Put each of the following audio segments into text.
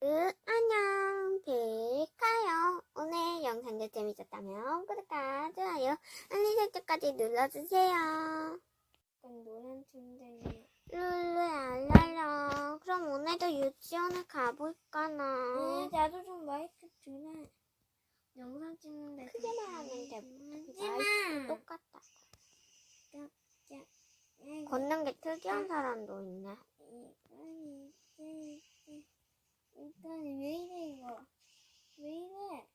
친구들 안녕. 백카요? 오늘 영상도 재밌었다면 구독과 좋아요 알림 설정까지 눌러주세요. 노란 침대. 룰루랄랄라. 그럼 오늘도 유치원을 가볼까나? 네, 나도 좀 마이크 주네. 영상 찍는데 크게 말하면 돼. 마이크 똑같다. 걷는 게 특이한 사람도 있네 아니, 이제, 이제. 일단 왜 이래 이거? 왜 이래?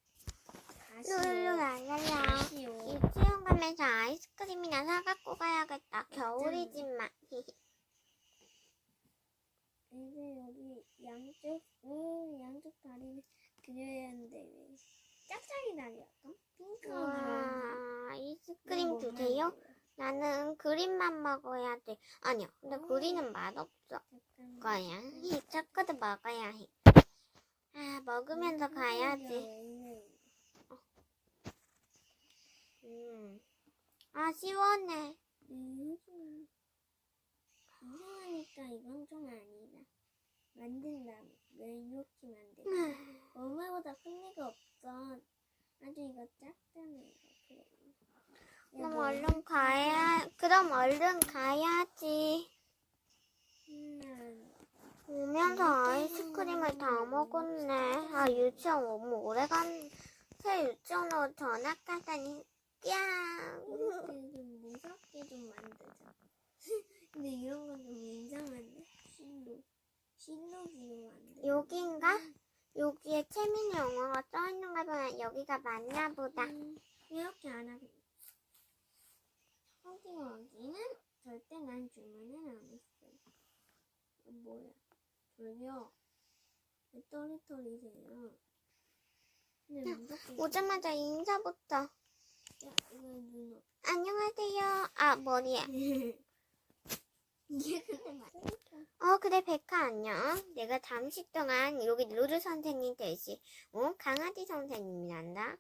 다시요. 룰루 랄랄라 다시요. 유치원 가면서 아이스크림이나 사갖고 가야겠다 겨울이지만 이제 여기 양쪽, 음, 양쪽 다리를 그려야 하는데 왜 짝짝이 다리였어? 핑크랑 와 아이스크림 주세요 나는 그림만 먹어야 돼. 아니야. 근데 어. 그리는 맛없어. 잠깐만. 거야. 이 초코도 먹어야 해. 아, 먹으면서 가야지. 음. 아, 시원해. 음, 좀 이상하니까 이건 좀 아니다. 만든다. 왜 이렇게 만들어? 음. 엄마보다 큰 리가 없어. 아주 이거 작잖아. 이거. 그래. 그럼 얼른 가야, 그럼 얼른 가야지. 음, 오면서 아이스크림을 다 먹었네. 아, 유치원 너무 오래 간, 새 유치원으로 전학 가다니. 야 좀 무섭게 좀 만들자. 근데 이런 건 좀 이상한데? 실로. 실로기로 만들. 여기인가? 여기에 채민이 영어가 써있는 거 보면 여기가 맞나 보다. 음, 이렇게 안 하겠다. 여기는 절대 난 주문을 안 했어. 뭐야? 졸려. 왜 또리또리세요? 근데 무섭게. 오자마자 인사부터. 야, 이거 눈 어- 안녕하세요. 아, 머리에. 이게 근데 맞으니까. 어, 그래, 백화 안녕. 내가 잠시 동안 여기 루루 선생님 대신, 어? 강아지 선생님이란다.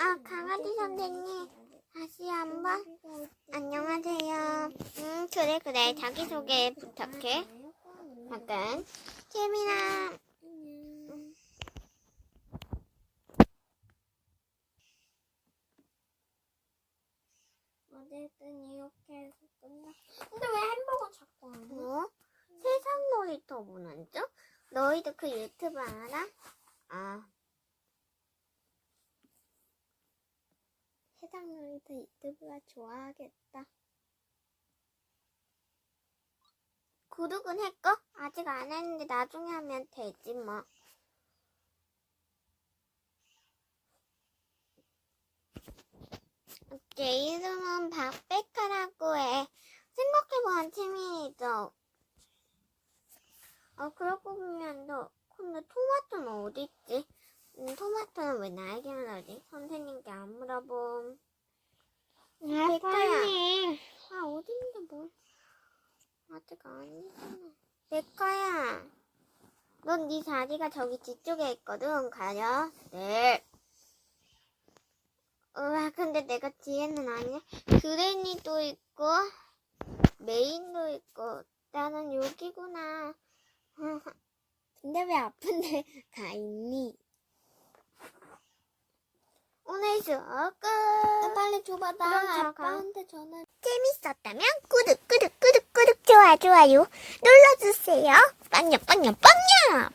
아, 강아지 선생님. 다시 한 번. 안녕하세요. 음, 그래, 그래. 자기소개 부탁해. 채민아. 안녕. 어쨌든 이렇게 해서 끝나. 근데 왜 햄버거 자꾸 안 해? 뭐? 세상 놀이터 보는 중? 너희도 그 유튜브 알아? 아. 세상 놀이터 유튜브가 좋아하겠다. 구독은 했고? 아직 안 했는데 나중에 하면 되지 뭐. 내 이름은 박백화라고 해. 생각해보면 재미있어. 어, 그러고 보면 너, 근데 토마토는 어딨지? 음, 토마토는 왜 나에게만 하지? 선생님께 안 물어봄. 백화야. 아, 어딘데 뭘. 아직 아니잖아. 백화야. 넌 네 자리가 저기 뒤쪽에 있거든. 가려. 네. 우와, 근데 내가 뒤에는 아니야. 그레니도 있고, 메인도 있고, 나는 여기구나. 근데 왜 아픈데 가 있니? 오늘 수업 끝. 빨리 줘봐. 그럼 나 자, 아빠한테 전화. 재밌었다면 구독, 구독, 구독, 좋아, 좋아요 눌러주세요. 빵야, 빵야, 빵야!